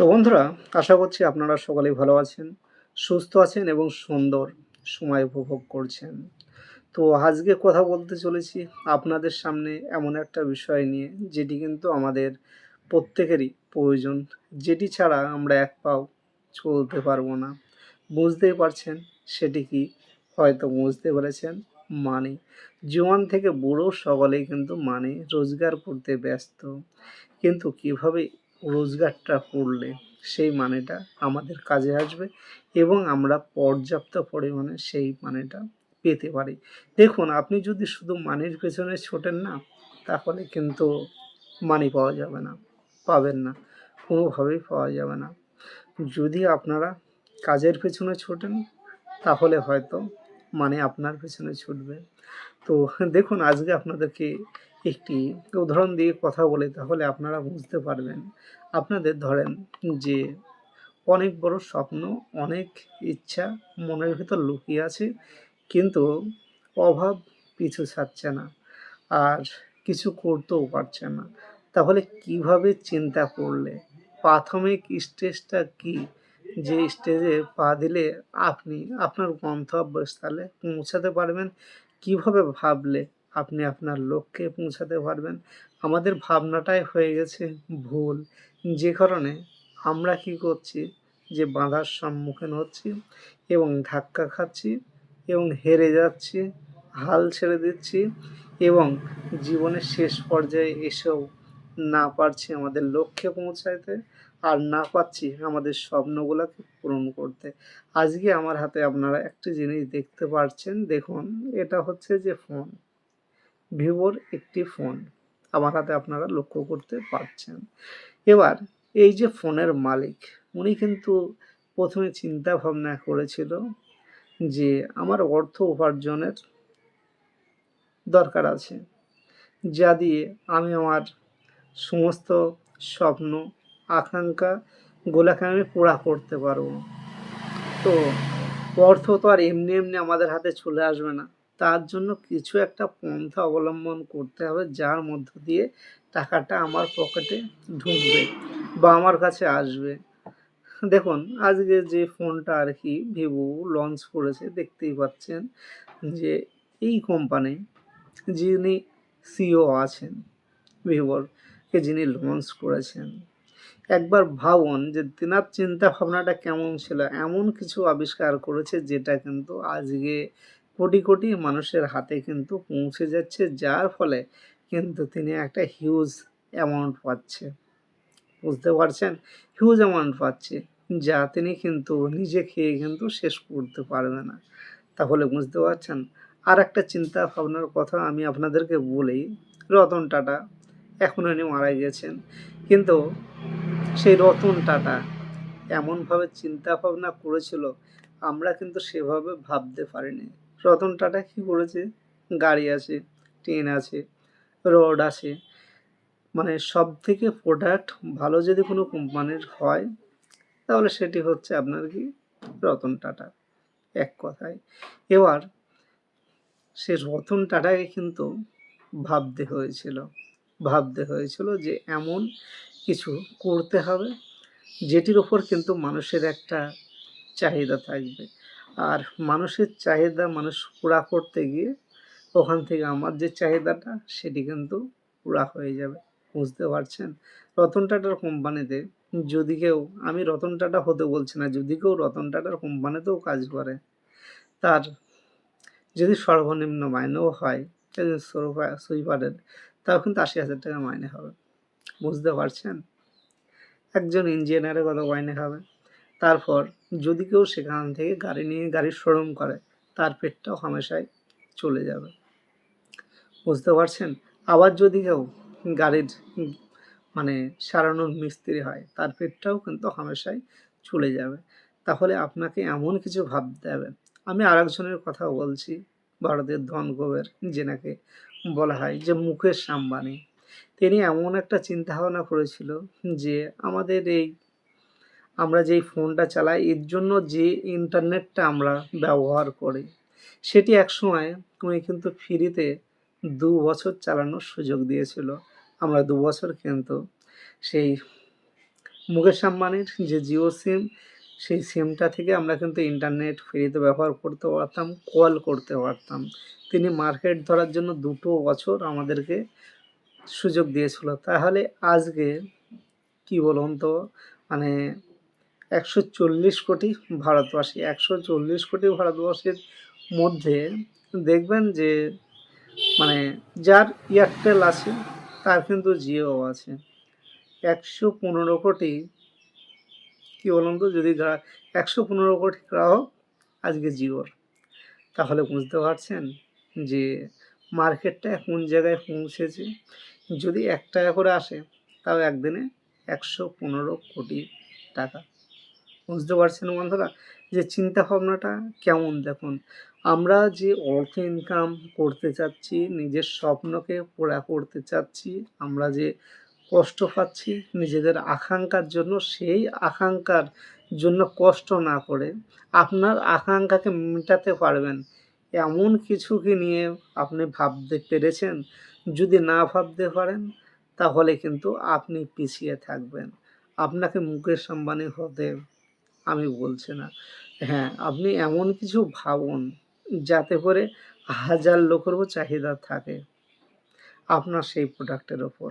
তো বন্ধুরা, আশা করছি আপনারা সকলেই ভালো আছেন, সুস্থ আছেন এবং সুন্দর সময় উপভোগ করছেন। তো আজকে কথা বলতে চলেছি আপনাদের সামনে এমন একটা বিষয় নিয়ে, যেটি কিন্তু আমাদের প্রত্যেকেরই প্রয়োজন, যেটি ছাড়া আমরা এক পাও চলতে পারব না। বুঝতেই পারছেন সেটি কি, হয়তো বুঝতে পেরেছেন মানি। জোয়ান থেকে বুড়ো সকলেই কিন্তু মানি রোজগার করতে ব্যস্ত। কিন্তু কীভাবে রোজগারটা করলে সেই মানেটা আমাদের কাজে আসবে এবং আমরা পর্যাপ্ত পরিমাণে সেই মানেটা পেতে পারি। দেখুন, আপনি যদি শুধু মানির পেছনে ছোটেন না, তাহলে কিন্তু মানি পাওয়া যাবে না, পাবেন না, কোনোভাবেই পাওয়া যাবে না। যদি আপনারা কাজের পেছনে ছোটেন, তাহলে হয়তো মানে আপনার পেছনে ছুটবে। তো দেখুন, আজকে আপনাদেরকে একটি উদাহরণ দিয়ে কথা বলে তাহলে আপনারা বুঝতে পারবেন। আপনাদের ধরেন যে অনেক বড় স্বপ্ন, অনেক ইচ্ছা মনের ভিতর লুকিয়ে আছে, কিন্তু অভাব পিছু ছাড়ছে না আর কিছু করতেও পারছে না। তাহলে কীভাবে চিন্তা করলে? প্রাথমিক স্টেজটা কি? যে স্টেজে পা দিলে আপনি আপনার গন্তব্যস্থলে পৌঁছাতে পারবেন? কীভাবে ভাবলে? আপনি আপনার লক্ষ্যে পৌঁছাতে পারবেন। আমাদের ভাবনাটাই হয়ে গেছে ভুল। যে কারণে আমরা কি করছি যে বাধার সম্মুখীন হচ্ছি এবং ধাক্কা খাচ্ছি এবং হেরে যাচ্ছি, হাল ছেড়ে দিচ্ছি এবং জীবনের শেষ পর্যায়ে এসেও না পারছি আমাদের লক্ষ্যে পৌঁছাইতে আর না পাচ্ছি আমাদের স্বপ্নগুলোকে পূরণ করতে। আজকে আমার হাতে আপনারা একটি জিনিস দেখতে পাচ্ছেন দেখুন, এটা হচ্ছে যে ফোন। ভিভোর একটি ফোন। আমার হাতে আপনারা লক্ষ্য করতে পারছেন। এবার, এই যে ফোনের মালিক, উনি কিন্তু প্রথমে চিন্তা ভাবনা করেছিল যে আমার অর্থ উপার্জনের দরকার আছে। যা দিয়ে আমি আমার সমস্ত স্বপ্ন, আকাঙ্ক্ষা গোলাকে আমি পুরা করতে পারব। তো অর্থ তো আর এমনি এমনি আমাদের হাতে চলে আসবে না। তার জন্য কিছু একটা পন্থা অবলম্বন করতে হবে, যার মধ্য দিয়ে টাকাটা আমার পকেটে ঢুকবে বা আমার কাছে আসবে। দেখুন, আজকে যে ফোনটা আর কি ভিভো লঞ্চ করেছে, দেখতেই পাচ্ছেন যে এই কোম্পানি যিনি সিও আছেন, ভিভোর কে যিনি লঞ্চ করেছেন, একবার ভাবুন যে তেনার চিন্তা ভাবনাটা কেমন ছিল? এমন কিছু আবিষ্কার করেছে যেটা কিন্তু আজকে কোটি কোটি মানুষের হাতে কিন্তু পৌঁছে যাচ্ছে, যার ফলে কিন্তু তিনি একটা হিউজ অ্যামাউন্ট পাচ্ছে। বুঝতে পারছেন? হিউজ অ্যামাউন্ট পাচ্ছে, যা তিনি কিন্তু নিজে খেয়ে কিন্তু শেষ করতে পারবে না। তাহলে বুঝতে পারছেন? আর একটা চিন্তা ভাবনার কথা আমি আপনাদেরকে বলি, রতন টাটা এখন উনি মারা গেছেন। কিন্তু সেই রতন টাটা এমনভাবে চিন্তা ভাবনা করেছিল, আমরা কিন্তু সেভাবে ভাবতে পারিনি। রতন টাটা কী করেছে গাড়ি আছে ট্রেন আছে রোড আছে। মানে সব থেকে প্রোডাক্ট ভালো যদি কোনো কোম্পানির হয়, তাহলে সেটি হচ্ছে আপনার কি? রতন টাটা। এক কথায়। এবার সে রতন টাটাকে কিন্তু ভাবতে হয়েছিল। ভাবতে হয়েছিল যে এমন কিছু করতে হবে, যেটির ওপর কিন্তু মানুষের একটা চাহিদা থাকবে। আর মানুষের চাহিদা মানুষ পুরা করতে গিয়ে ওখান থেকে আমার যে চাহিদাটা সেটি কিন্তু পুরা হয়ে যাবে। বুঝতে পারছেন? রতন টাটার কোম্পানিতে যদি কেউ, আমি রতন টাটা হতে বলছি না, যদি কেউ রতন টাটার কোম্পানিতেও কাজ করে, তার যদি সর্বনিম্ন মাইনেও হয় সুইপারের তাও কিন্তু আশি হাজার টাকা মাইনে হবে। বুঝতে পারছেন? একজন ইঞ্জিনিয়ারের কত মাইনে হবে। তারপর যদি কেউ সেখান থেকে গাড়ি নিয়ে গাড়ির শোরুম করে, তার পেটটাও হামেশাই চলে যাবে। বুঝতে পারছেন? আবার যদি কেউ গাড়ির মানে সারানোর মিস্ত্রি হয়, তার পেটটাও কিন্তু হামেশাই চলে যাবে। তাহলে আপনাকে এমন কিছু ভাবতে হবে। আমি আরেকজনের কথা বলছি, ভারতের ধনকুবের যেনাকে বলা হয় যে মুকেশ আম্বানি। তিনি এমন একটা চিন্তা ভাবনা করেছিল যে আমাদের এই আমরা যেই ফোনটা চালাই, এর জন্য যে ইন্টারনেটটা আমরা ব্যবহার করি, সেটি একসময় উনি কিন্তু ফ্রিতে দু বছর চালানোর সুযোগ দিয়েছিল। আমরা দু বছর কিন্তু সেই মুকেশ আম্বানির যে জিও সিম, সেই সিমটা থেকে আমরা কিন্তু ইন্টারনেট ফ্রিতে ব্যবহার করতে পারতাম, কল করতে পারতাম। তিনি মার্কেট ধরার জন্য দুটো বছর আমাদেরকে সুযোগ দিয়েছিল। তাহলে আজকে কি বলুন তো? মানে একশো চল্লিশ কোটি ভারতবাসী, একশো চল্লিশ কোটি ভারতবর্ষের মধ্যে দেখবেন যে মানে যার এয়ারটেল আছে, তার কিন্তু জিও আছে। একশো পনেরো কোটি, কী বলুন তো, যদি একশো পনেরো কোটি গ্রাহক আজকে জিওর। তাহলে বুঝতে পারছেন যে, মার্কেটটা কোন জায়গায় পৌঁছেছে? যদি এক টাকা করে আসে, তাও একদিনে একশো পনেরো কোটি টাকা। বুঝতে পারছেন বন্ধুরা? যে চিন্তা ভাবনাটা কেমন দেখুন? আমরা যে অর্থ ইনকাম করতে চাচ্ছি, নিজের স্বপ্নকে পোড়া করতে চাচ্ছি, আমরা যে কষ্ট পাচ্ছি নিজেদের আকাঙ্ক্ষার জন্য, সেই আকাঙ্ক্ষার জন্য কষ্ট না করে আপনার আকাঙ্ক্ষাকে মেটাতে পারবেন। এমন কিছুকে নিয়ে আপনি ভাবতে পেরেছেন? যদি না ভাবতে পারেন, তাহলে কিন্তু আপনি পিছিয়ে থাকবেন। আপনাকে মুকেশ আম্বানি হতে আমি বলছি না। হ্যাঁ আপনি এমন কিছু ভাবুন যাতে করে হাজার লোকেরও চাহিদা থাকে আপনার সেই প্রোডাক্টের ওপর